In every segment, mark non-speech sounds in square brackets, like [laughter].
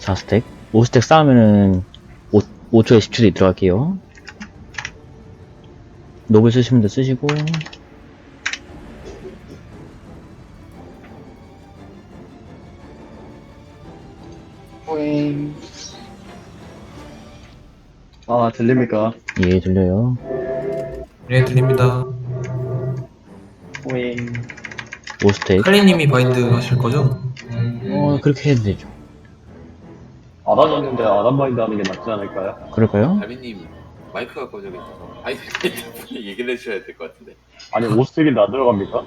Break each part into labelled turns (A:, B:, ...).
A: 4스택 5스택 쌓으면은 5, 5초에 10초 뒤에 들어갈게요 노블 쓰시면 돼 쓰시고
B: 호잉. 아, 들립니까?
A: 예 들려요
C: 네, 들립니다.
B: 호잉.
A: 5스택
C: 칼리님이 바인드 하실 거죠?
A: 어 그렇게 해도 되죠
B: 아단 있는데 아단 마인드 하는 게 낫지 않을까요?
A: 그럴까요?
D: 달빈님 마이크가 꺼져 있어서 아니 분이 얘기를 해주셔야 될 것 같은데
B: 아니, 5스택인데 안 들어갑니까?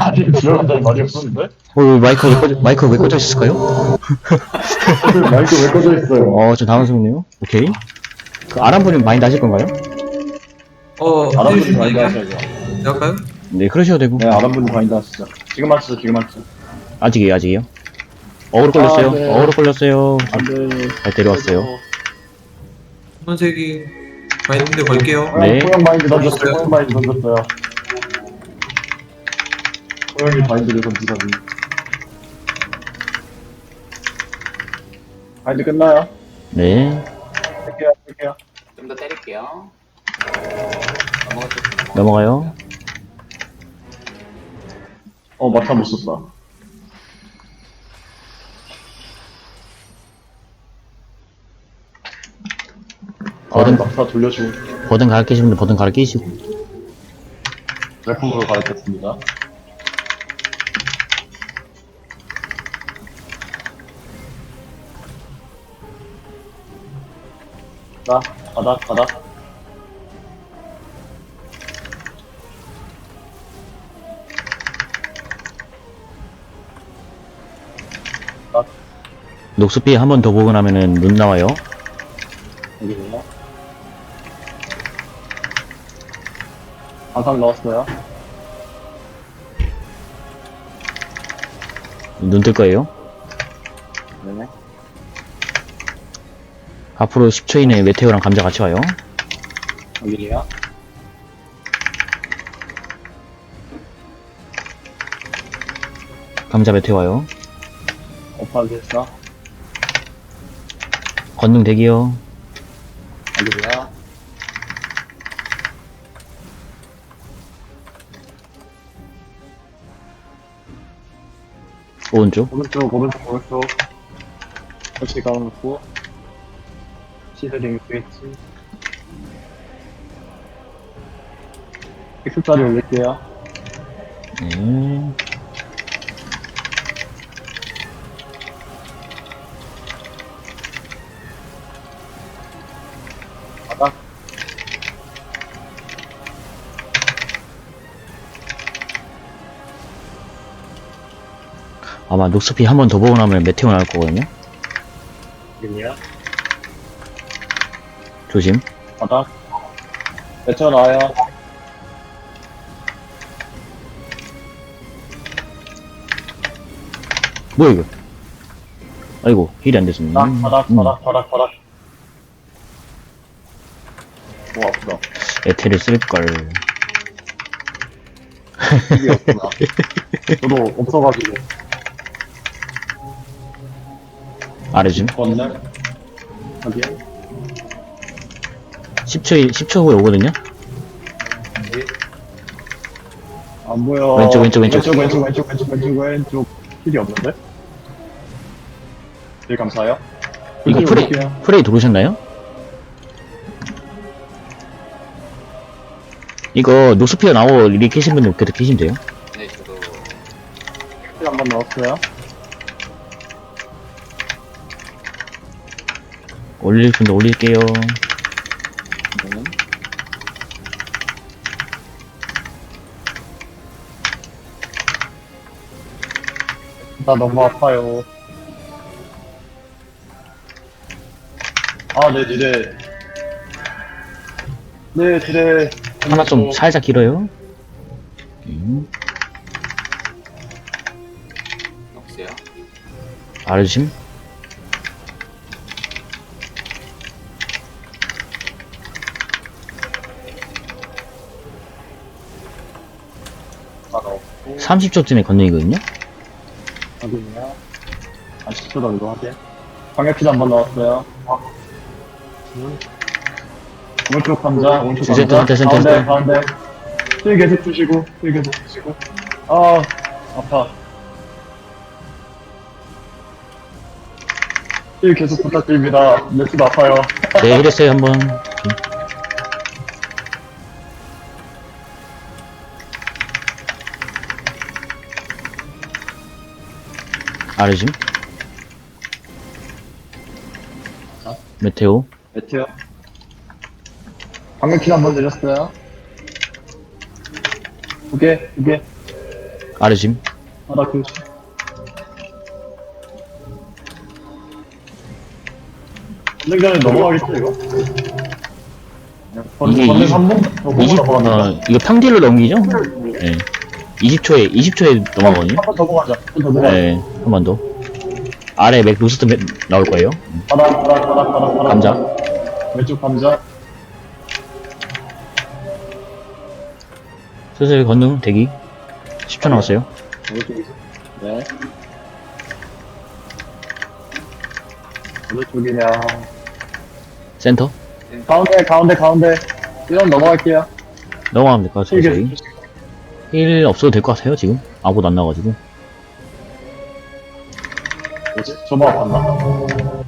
B: 아니, 들어간다는 말이 없었는데?
A: 어 마이크 왜 꺼져, 마이크 왜 꺼져 있을까요? [laughs]
B: 마이크 왜 꺼져 있어요?
A: 어 좀 당황스럽네요 오케이 그 아람분이 마인드 하실 건가요?
C: 어, 해주시면
B: 마인드 하셔야죠.
C: 할까요?
A: 네 그러셔도 되고
B: 네, 분이 마인드 하시죠. 지금 하시죠, 지금 하시죠.
A: 아직이에요 아직이요 어그로 걸렸어요
B: 아, 네.
A: 어그로 걸렸어요
B: 안 돼.
A: 잘 데려왔어요
C: 손색이 바인드 걸게요.
A: 네.
B: 호영 마인드 던졌어요, 호영 마인드 던졌어요. 호영이 마인드를 던지다니. 마인드 끝나요?
A: 네
B: 할게요, 할게요.
D: 좀 더 때릴게요
A: 넘어가요
B: 어, 마타 못 썼다.
A: 거든-
B: 아, 마타 돌려주고
A: 버든 끼시면 버든 끼시고
B: 래프로 가르쳤습니다. 자, 가다, 가다.
A: 녹수피 한 번 더 보고 나면은 눈 나와요
B: 여기네요. 방상 넣었어요.
A: 눈 뜰 거예요
B: 네네.
A: 앞으로 10초 이내에 메테오랑 감자 같이 와요
B: 여기네요.
A: 감자 메테오 와요
B: 오빠를 했어.
A: 건능 대기요
B: 여기네요.
A: 오른쪽
B: 오른쪽, 오른쪽, 오른쪽. 혹시 가놓고. 시드링 스위치. 픽스짜리 올릴게요.
A: 네.
B: 바닥.
A: 아마 녹수피 한 번 더 보고 나면 메테오 나올 거거든요
B: 여기네요.
A: 조심
B: 바닥. 배쳐 나와요.
A: 뭐야 이거 아이고 힐이 안 됐습니다
B: 바닥, 바닥,
A: 음,
B: 바닥, 바닥, 바닥. 오, 아프다.
A: 에테를 쓸걸
B: 힘이 없구나. 저도 없어가지고.
A: 아래줌
B: 건네. 여기.
A: 10초 10초 후에 오거든요
B: 안 보여.
A: 왼쪽, 왼쪽, 왼쪽.
B: 왼쪽, 왼쪽, 왼쪽, 왼쪽, 왼쪽, 왼쪽. 힐이 없는데? 일 감사해요.
A: 이거 프레이. 프레이 들어오셨나요? 이거 녹수피어 나오 이렇게 계신 분들 계속 계시면 돼요
D: 네 저도
B: 힐 한번 넣었어요.
A: 올릴 분들 올릴게요
B: 네. 나 너무 아파요. 아, 네, 딜에. 네, 딜에.
A: 하나 좀 살짝 길어요 음,
D: 없어요
A: 아래주심
B: 아, 넣었고.
A: 30초쯤에 건능이거든요
B: 확인이요. 아, 10초 정도 하게. 방역키도 한번 넣었어요. 오른쪽 감자, 오른쪽
A: 센터,
B: 감자.
A: 센터, 센터,
B: 가운데,
A: 센터.
B: 가운데. 힐 계속 주시고, 힐 계속 주시고. 아, 아파. 힐 계속 부탁드립니다. 레스도 아파요.
A: 네, 이랬어요, 한 번. 아르짐. 메테오.
B: 메테오. 방역키 한번 내렸어요. 두 개, 두 개.
A: 아르짐.
B: 하나, 그. 건능 전에 넘어가겠죠, 이거?
A: 이게 이-
B: 한번 더 보고
A: 20,
B: 넘어갑니다.
A: 어, 이거 평딜로 넘기죠? 네. 20초에, 20초에 넘어가거든요?
B: 한 번 더 보고 가자. 한 번 더 보고 가자.
A: 네, 한 번 더. 아래 맥, 로스트 맥 나올 거예요.
B: 바닥, 바닥, 바닥, 바닥, 바닥.
A: 감자.
B: 왼쪽 감자.
A: 슬슬 건능 대기. 10초 남았어요.
B: 네. 오른쪽이냐.
A: 센터.
B: 가운데, 가운데, 가운데. 이런 넘어갈게요.
A: 넘어가면 될것 같아요, 저희. 힐 없어도 될 것 같아요, 지금. 아무것도 안 나와가지고.
B: 뭐지? 저거 아팠나?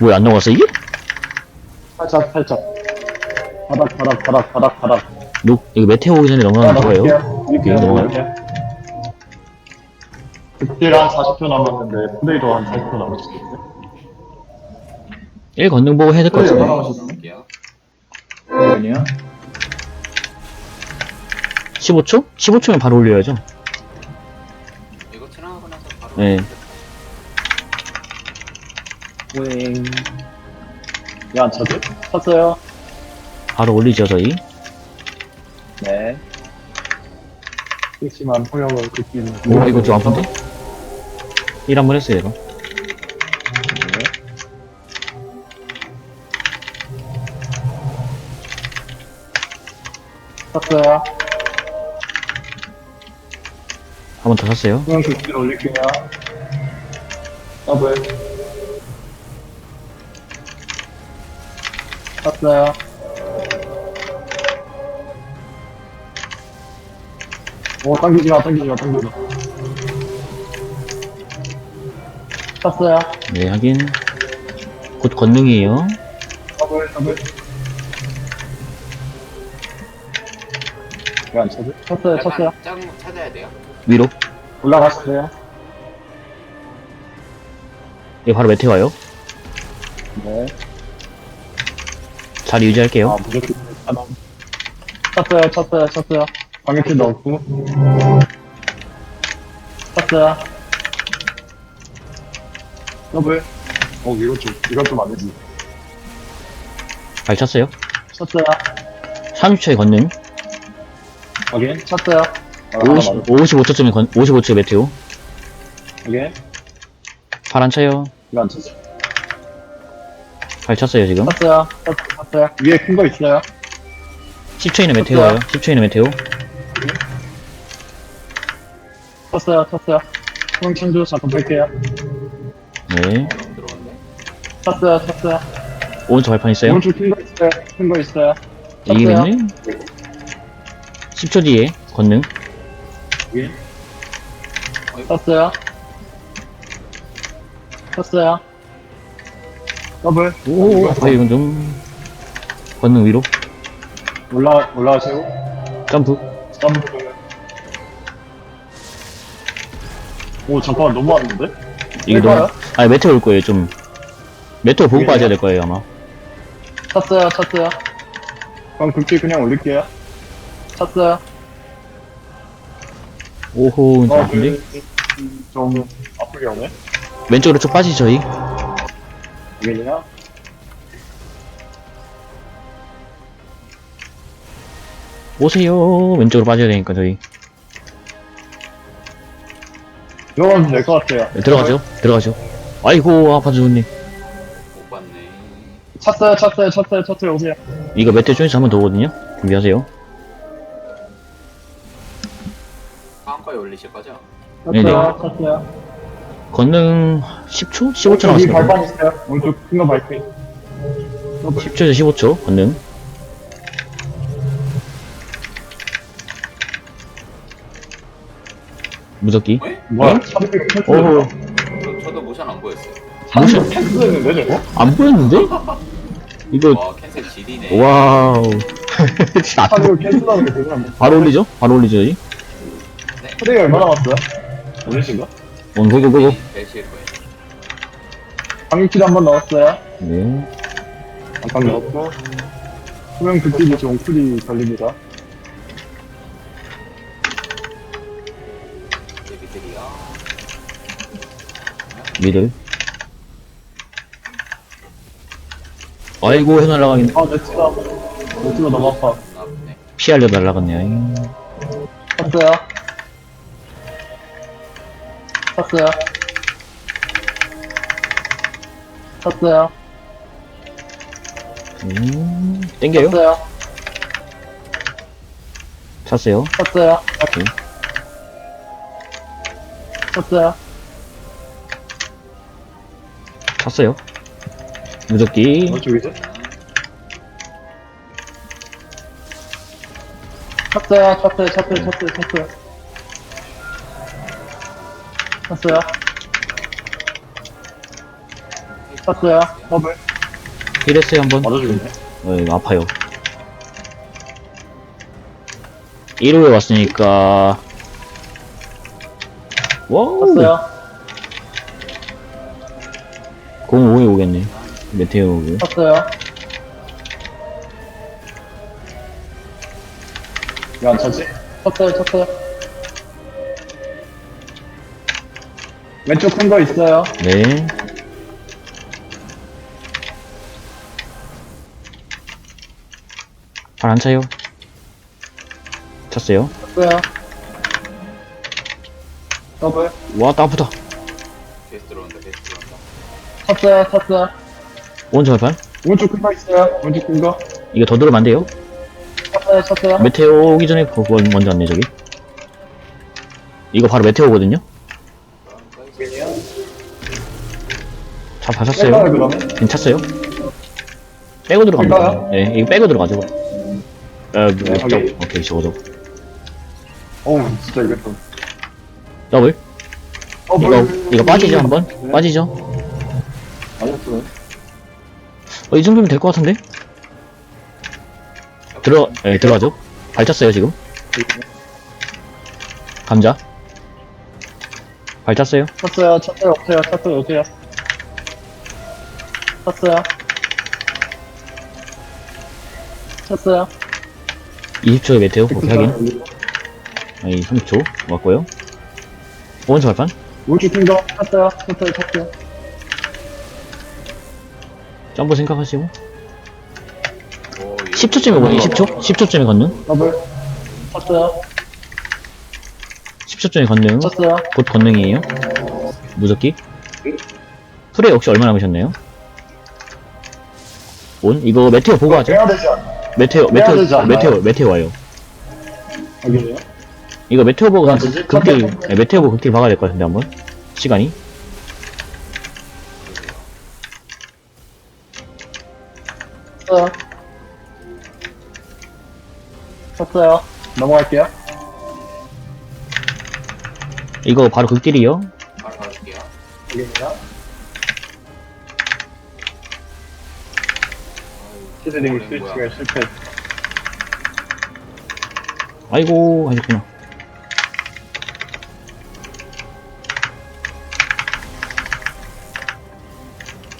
A: 뭐야, 안 넘어갔어, 이게?
B: 살짝, 살짝. 바닥, 바닥, 바닥, 바닥, 바닥.
A: 녹, 이거 메테오 오기 전에 넘어가는 거예요.
B: 이렇게
A: 오케이,
B: 넘어갈게요. 극딜 한 40초 남았는데, 플레이도 한 40초 남았는데.
A: 1 건능 보고 해야 될 것. 같은데.
D: 볼게요.
B: 아니야?
A: 15초? 15초면 바로 올려야죠.
D: 이거 지나가고 나서 바로.
A: 네.
B: 윙. 야, 저도? 쳤어요.
A: 바로 올리죠, 저희.
B: 네. 심한 호영을 극딜.
A: 오, 이거 좀 아픈데? 1 한번 했어요, 얘가.
B: 네. 쳤어요.
A: 한 번 더 샀어요.
B: 극딜 올릴게요. 더블. 쳤어요. 오, 당기지 마, 당기지 마, 당기지 마. 쳤어요.
A: 네, 하긴. 곧 건능이에요.
B: 더블, 더블. 왜 안 쳐지? 쳤어요, 쳤어요.
D: 짱 찾아야 돼요.
A: 위로.
B: 올라가시세요.
A: 이거 바로 메테오 와요.
B: 네.
A: 자리 유지할게요.
B: 아, 무조건. 쳤어요, 쳤어요, 쳤어요. 방역키 넣었고. 쳤어요. 더블. 어, 이거 좀, 이건 좀안 되지.
A: 발 찼어요.
B: 쳤어요.
A: 30초에 건능.
B: 확인. 쳤어요. 아,
A: 50, 55초쯤에 건, 55초에 메테오.
B: 확인.
A: 발안 차요.
B: 이거 안 쳤어.
A: 발 찼어요, 지금.
B: 쳤어요. 쳤어요. 쳤어요. 위에 큰 거 있어요.
A: 10초에는 메테오 와요. 10초에는 메테오.
B: 쳤어요, 쳤어요. 형 창조 잠깐 뺄게요.
A: 네.
B: 쳤어요, 쳤어요.
A: 오른쪽 발판 있어요.
B: 오른쪽 큰 거 있어요. 큰 거 있어요.
A: 이기겠네? 10초 뒤에 건능.
B: 쳤어요. 쳤어요. 더블.
A: 오, 아, 이건 좀. 건능 위로.
B: 올라, 올라가세요.
A: 점프.
B: 점프. 오, 잠깐만, 너무 왔는데?
A: 이게
B: 해봐요.
A: 너무. 아니, 메테오 올 거예요, 좀. 메테오 보고
B: 왜?
A: 빠져야 될 거예요, 아마.
B: 쳤어요, 쳤어요. 그럼 극딜 그냥 올릴게요. 쳤어요.
A: 오호, 좀
B: 어,
A: 아픈데?
B: 그, 좀 아프게 오네.
A: 왼쪽으로 쭉 빠지죠, 저희.
B: 이게냐?
A: 오세요. 왼쪽으로 빠져야 되니까, 저희.
B: 들어가면 될것 같아요.
A: 네, 들어가죠. 들어가죠. 아이고, 아파 죽었네.
D: 못 봤네.
B: 쳤어요, 쳤어요, 쳤어요, 쳤어요, 오세요.
A: 이거 메테오 쪽에서 한번 더 오거든요. 준비하세요.
D: 거에 올리실 거죠?
A: 네 네.
B: 쳤어요. 쳤어요.
A: 건능 10초? 15초
B: 여기
A: 남았습니다.
B: 발판 있어요. 오른쪽 큰거 발판.
A: 10초에서 15초, 건능. 무적기.
B: 뭐야?
A: 오,
D: 저, 저도 모션 안 보였어요.
B: 차비백 캔슬했는데 저거?
A: 안 보였는데? 이거,
D: 와 캔슬 지리네.
A: 와우. 진짜 안-
B: 차비백 캔슬하는 게 되게 안
A: 바로 올리죠? 바로 올리죠, 여 기.
B: 차비백 얼마 남았어요? 올리신가?
A: 원, 고고고고.
D: 배실 거예요.
B: 방위킬 한번 넣었어요.
A: 네.
B: 잠깐 넣었고. 수명 극딜이 좀 옹쿨이 걸립니다.
D: 데뷔들이요.
A: 미들. 아이고, 해 날라가긴
B: 아, 네트가. 네트가 너무 아파.
D: 나쁘네.
A: 피하려 날라갔네요.
B: 쳤어요. 쳤어요. 쳤어요.
A: 음, 땡겨요?
B: 쳤어요.
A: 찼어요.
B: 쳤어요.
A: 오케이.
B: 쳤어요.
A: 찼어요. 무적기.
B: 어쪽이죠? 쳤어요. 쳤어요. 쳤어요. 쳤어요. 쳤어요. 쳤어요. 쳤어요. 더블.
A: 힐했어요, 한 번.
B: 맞아주겠네.
A: 어, 이거 아파요. 1호에 왔으니까. 와우!
B: 쳤어요.
A: 05에 오겠네. 메테오 오고.
B: 쳤어요. 왜안 차지? 쳤어요, 쳤어요. 왼쪽 큰 거 있어요.
A: 네. 발 안 차요. 찼어요.
B: 쳤어요. 더블.
A: 와, 딱 아프다.
D: 베이스 들어온다. 베이스 들어온다.
B: 쳤어요, 쳤어요.
A: 오른쪽 발판.
B: 오른쪽 큰 거 있어요. 오른쪽 큰 거.
A: 이거 더 들으면 안 돼요.
B: 쳤어요, 쳤어요.
A: 메테오 오기 전에 그거 먼저 왔네, 저기. 이거 바로 메테오거든요. 자,
B: 뺄까요. 그러면?
A: 괜찮았어요. 빼고 들어갑니다. 네, 이거 빼고 들어가죠. 아, 그,
B: 네,
A: 저,
B: 오케이.
A: 오케이, 저거죠.
B: 어우, 진짜 이겼어.
A: 더블.
B: 어,
A: 이거, 이거 빠지죠, 한번? 빠지죠.
B: 맞았어.
A: 어, 이 정도면 될 것 같은데? 들어, 예, 들어가죠. 발쳤어요, 지금. 감자. 발쳤어요.
B: 쳤어요, 쳤어요, 오세요, 쳤어요, 오세요. 쳤어요. 쳤어요.
A: 20초에 메테오, 오케이, 확인. 아니, 30초. 맞고요. 오른쪽 발판.
B: 큰 거, 쳤어요, 쳤어요, 쳤어요.
A: 점프 생각하시고.
D: 오, 이거
A: 10초쯤에 오거든요, 10초? 10초쯤에 걷는?
B: 더블. 쳤어요,
A: 10초쯤에 걷는.
B: 쳤어요.
A: 곧 건능이에요. 무적기. 프레 역시 얼마 남으셨나요? 온? 이거 메테오 보고
B: 되지 않나?
A: 메테오,
B: 빼야 되지
A: 메테오,
B: 않나요?
A: 메테오, 메테오 와요.
B: 여기네요.
A: 이거 메테오 보고 한
B: 뭐지?
A: 극딜? 네, 메테오 보고 극딜 박아야 될 것 같은데, 한번. 시간이.
B: 쳤어요. 쳤어요. 넘어갈게요.
A: 이거 바로 극딜이요.
D: 바로 가볼게요.
B: 여기네요. 키드링 스위치가 실패.
A: 아이고, 하셨구나.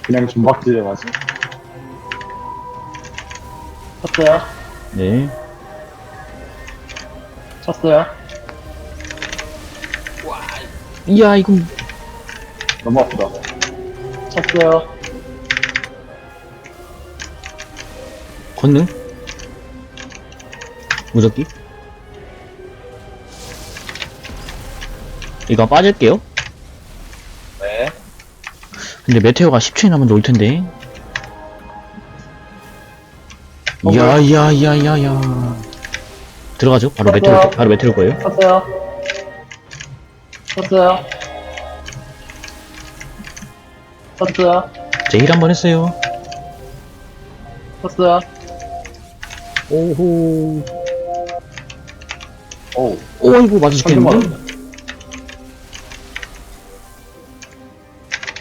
B: 그냥 좀박질해 맞아. 쳤어요.
A: 네.
B: 쳤어요.
D: 와,
A: 이야, 이거.
B: 너무 아프다. 쳤어요.
A: 건능? 무적기? 이거 빠질게요.
B: 네.
A: 근데 메테오가 10초에 남았는데 올 텐데.
B: 어,
A: 이야, 이야, 이야, 이야, 이야. 들어가죠? 바로 메테오, 바로 메테오 거예요.
B: 쳤어요. 쳤어요. 쳤어요.
A: 제힐한번 했어요.
B: 쳤어요.
A: 오호.
B: 오,
A: 오이구, 맞아 죽겠는데?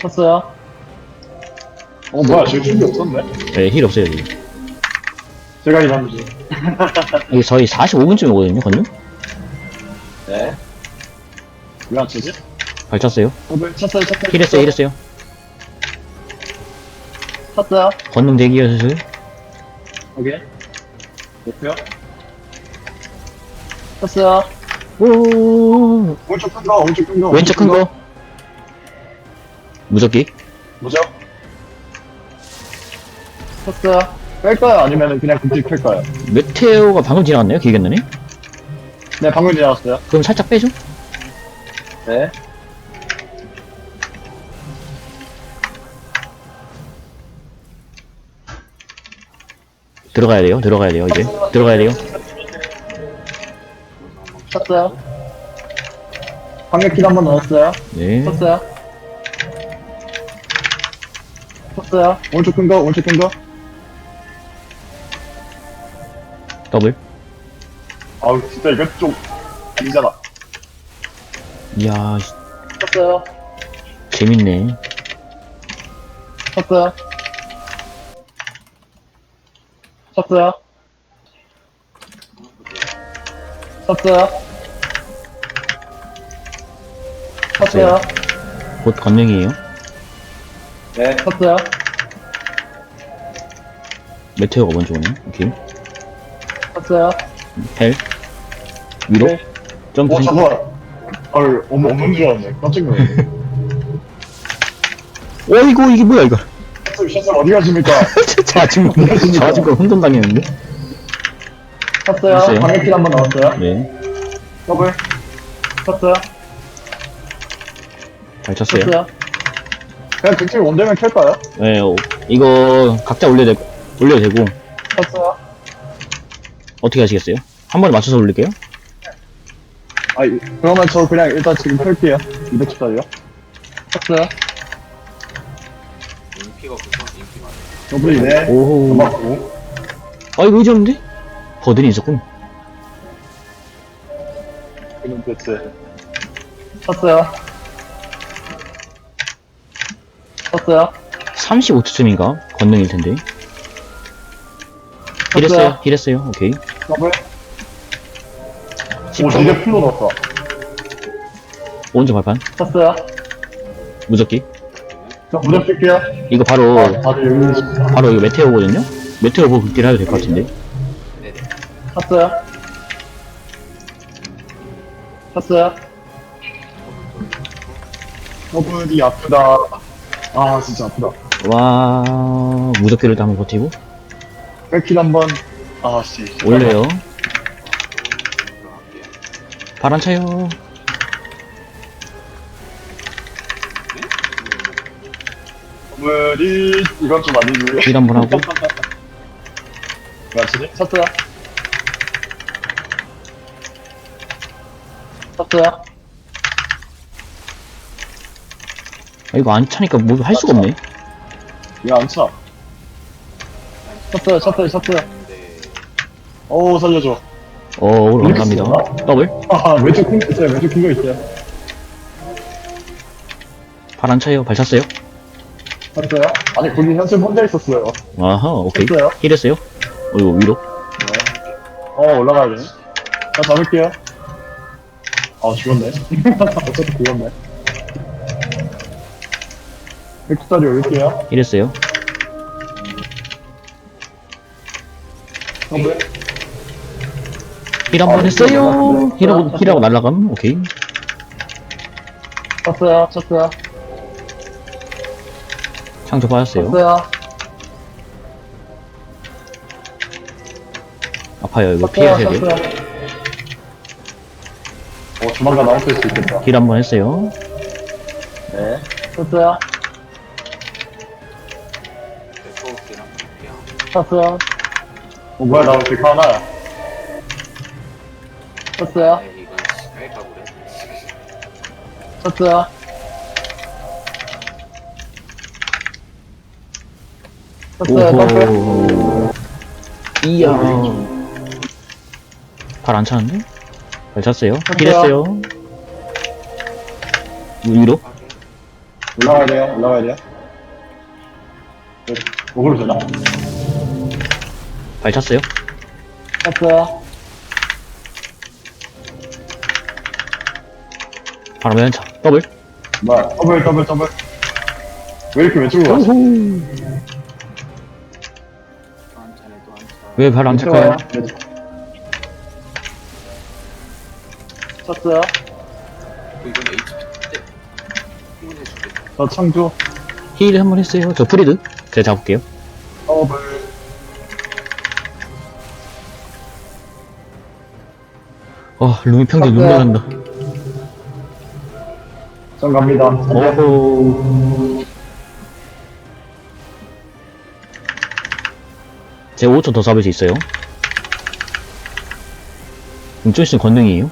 B: 쳤어요. 어, 뭐야, 제 준비 없었네?
A: 네, 힐 없어요, 지금.
B: 제가 일하는지. [laughs]
A: 이게 저희 45분쯤에 오거든요, 건능?
B: 네. 왜 안 치지?
A: 발쳤어요.
B: 어, 네, 쳤어요, 쳤어요.
A: 힐 했어요, 힐 했어요.
B: 쳤어요.
A: 건능 대기요, 슬슬.
B: 오케이. 됐고요. 쳤어요.
A: 오,
B: 오른쪽 큰 거, 오른쪽 큰 거.
A: 왼쪽 큰 거. 무적기.
B: 뭐죠? 쳤어요. 뺄까요? 아니면 그냥 금지 펼까요?
A: 메테오가 방금 지나갔나요? 기억했나니?
B: 네, 방금 지나갔어요.
A: 그럼 살짝 빼죠?
B: 네.
A: 들어가야 돼요, 들어가야 돼요, 이제. 들어가야 돼요.
B: 쳤어요. 방역킬 한번 넣었어요.
A: 네.
B: 쳤어요. 쳤어요. 오른쪽 큰 거, 오른쪽 큰 거.
A: 더블.
B: 아우, 진짜 이거 좀 아니잖아.
A: 이야, 씨,
B: 쳤어요.
A: 재밌네.
B: 쳤어요. 쳤어요. 쳤어요. 쳤어요.
A: 곧 건능이에요.
B: 네, 쳤어요.
A: 메테오가 먼저 오네. 오케이.
B: 쳤어요.
A: 헬. 위로.
B: 네.
A: 점프.
B: 어, 잠깐만. 헐, 어머, 없는 줄 알았네. 깜짝 놀랐네.
A: 어이구, 이게 뭐야, 이거.
B: 샷을, 샷을 어디 가십니까?
A: 좌중간, 좌중간 혼돈 당했는데?
B: 쳤어요.
A: 있어요.
B: 방역킬 한번 넣었어요.
A: 네.
B: 더블. 쳤어요.
A: 잘 쳤어요.
B: 쳤어요. 그냥 극딜 원되면 켤까요?
A: 네, 어, 이거, 각자 올려도, 되, 올려도 되고,
B: 쳤어요.
A: 어떻게 하시겠어요? 한 번에 맞춰서 올릴게요?
B: 아, 이- 그러면 저 그냥 일단 지금 펼게요. 210짜리요. 쳤어요.
D: 인피가
B: 더블이 네.
A: 오호.
B: 맞고.
A: 아, 이거 의지없는데? 버든이 있었군.
B: 그럼 됐어요. 쳤어요. 쳤어요.
A: 35초쯤인가? 건능일 텐데. 힐했어요, 힐했어요. 오케이.
B: 더블. 오,
A: 10초.
B: 되게 풀로 넣었어.
A: 오른쪽 발판.
B: 쳤어요.
A: 무적기.
B: 저 무릎 뺄게요.
A: 이거 바로,
B: 아, 다들 여기 계십니다.
A: 바로 이거 메테오거든요? 메테오 보고 극딜 해도 될 것 같은데.
D: 네네
B: 쳤어요. 쳤어요. 더블이 아프다. 아, 진짜 아프다.
A: 와, 무적기를 또 한번 버티고.
B: 백킬 한 번. 아, 씨.
A: 올려요. 바람 차요.
B: 더블이, 이건 좀 아니고요.
A: 딜 한번 하고.
B: 맞지? 쳤어요. 쳤어요.
A: 아, 이거 안 차니까 뭐할 수가 없네.
B: 이거 안 차. 쳤어요, 쳤어요.
D: 근데
B: 어우, 살려줘.
A: 어, 오늘 올라갑니다. 더블.
B: 아, 왼쪽 큰 거 있어요, 왼쪽 큰 거 있어요.
A: 바람 차요. 발 찼어요.
B: 쳤어요? 아니, 거기 현실 혼자 있었어요.
A: 아하, 오케이.
B: 쳤어요?
A: 힐했어요. 어, 이거 위로.
B: 어, 올라가야 되네. 자, 잡을게요. 아, 죽었네. [laughs] 어차피 죽었네. 100짜리 올릴게요.
A: 힐했어요.
B: 더블.
A: 힐한 번
B: 아,
A: 했어요.
B: 네.
A: 힐하고, 힐하고 날라감. 오케이.
B: 쳤어요, 쳤어요.
A: 창조 빠졌어요.
B: 쳤어요.
A: 아파요. 이거 피하셔야 돼요.
B: 어, 조만간 나올 수 있겠다.
A: 힐 한 번 했어요.
B: 네.
D: 볼게요
B: 쳤어요. 어, 뭐야, 나 어떻게 하나?
D: 그래
B: 쳤어요.
A: 오호. 이야. 발안 차는데? 발 찼어요. 힐했어요. 위로?
B: 올라가야 돼요, 올라가야 돼요. 네, 목으로 주나?
A: 발 찼어요.
B: 쳤어요.
A: 바로 왼차. 더블.
B: 뭐야, 더블, 더블, 더블. 왜 이렇게 왼쪽으로 가지?
A: 왜 발안 찰까요?
B: 쳤어요.
D: 어, 이건 HP 때.
B: 저 청주.
A: 힐한 번 했어요. 저 프리드. 제가 잡을게요.
B: 더블.
A: 어, 루미 평균 눈
B: 쳤어요.
A: 나간다.
B: 전 갑니다.
A: 오호. 제가 5초 더 잡을 수 있어요. 음, 좀 있으면 건능이에요.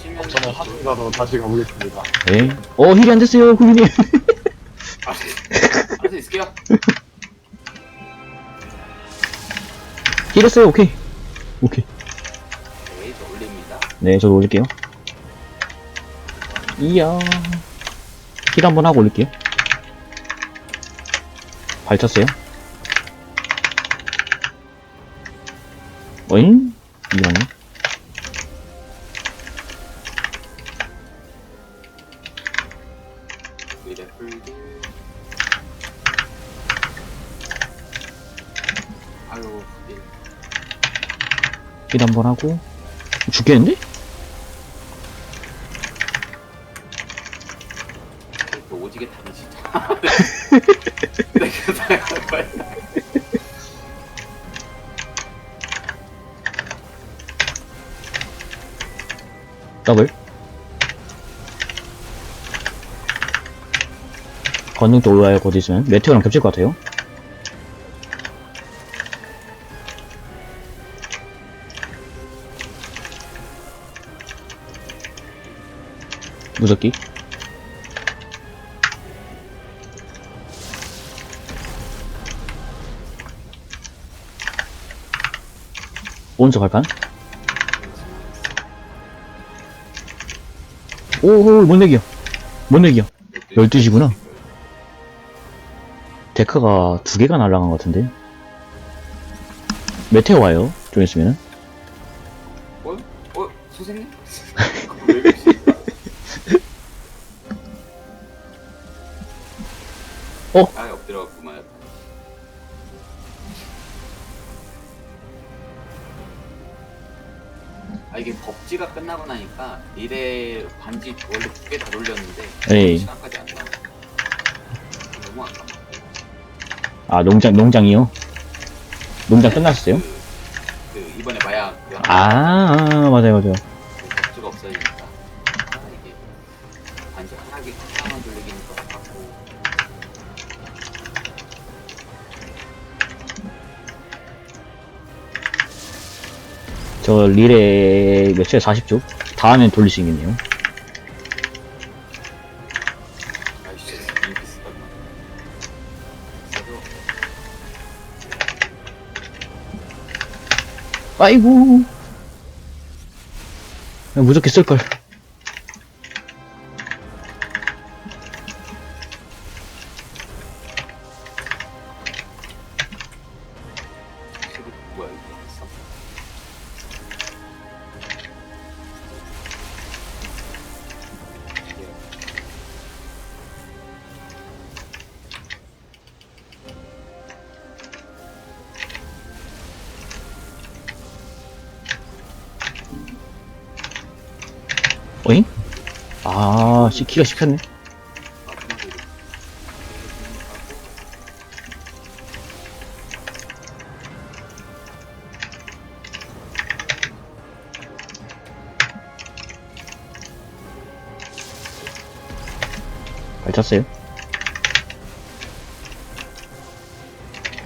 D: 치면
B: 저는 하중가로 다시 가보겠습니다.
A: 네. 어, 힐이 안 됐어요, 후기님.
D: 알아서 [laughs] 있을게요.
A: 힐 했어요, 오케이. 오케이.
D: 네, 저 올립니다.
A: 네, 저도 올릴게요. 이야. 힐 한번 하고 올릴게요. 발쳤어요. 어잉?
D: 아유, 예.
A: 힐한번 하고. 죽겠는데? 더블. 건능 또 올라요, 곧 있으면. 메테오랑 겹칠 것 같아요. 무섭기. 오른쪽 발판. 내기요. 못 내기요. 12시구나. 데크가 두 개가 날아간 것 같은데. 메테오 와요. 좀 있으면.
D: 어? 어? 선생님? [laughs]
A: 어?
D: 아, 법지가 끝나고 나니까 일에 반지 원래 두 개 다 돌렸는데
A: 에이.
D: 시간까지 안 나와. 너무 아깝다.
A: 아, 농장, 농장이요? 농장 끝났어요?
D: 그, 그 이번에 마약 그
A: 아, 아, 맞아요, 맞아요. 저 릴에 몇 초에 40초? 다음엔 돌릴 수 있겠네요. 아이고. 무조건 쓸걸. 아, 씨, 키가 씹혔네. 발쳤어요.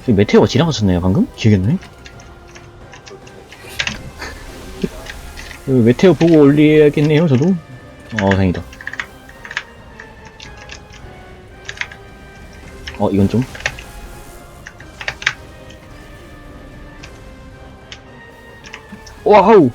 A: 메테오가 지나갔었나요, 방금? 기억이 안 나네? 그 [laughs] 메테오 보고 올려야겠네요, 저도. 어, 다행이다. 어, 이건 좀. 와우!